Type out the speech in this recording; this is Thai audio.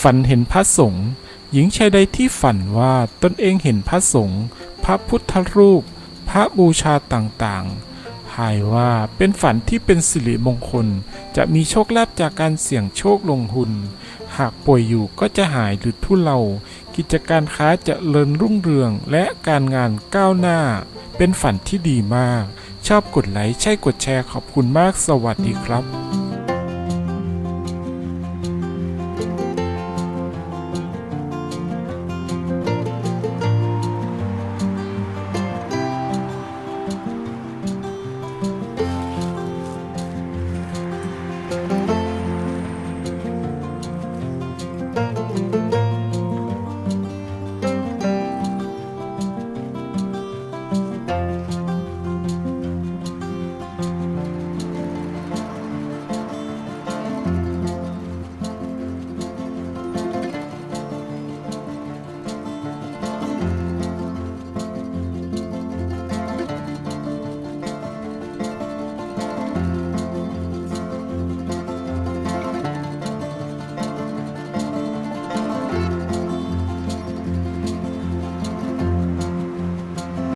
ฝันเห็นพระสงฆ์หญิงชายใดที่ฝันว่าตนเองเห็นพระสงฆ์พระพุทธรูป พระบูชาต่างๆหายว่าเป็นฝันที่เป็นสิริมงคล จะมีโชคลาภจากการเสี่ยงโชคลงทุน หากป่วยอยู่ก็จะหายหรือทุเลา กิจการค้าจะเริญรุ่งเรืองและการงานก้าวหน้า เป็นฝันที่ดีมาก ชอบกดไลค์ใช่กดแชร์ขอบคุณมากสวัสดีครับ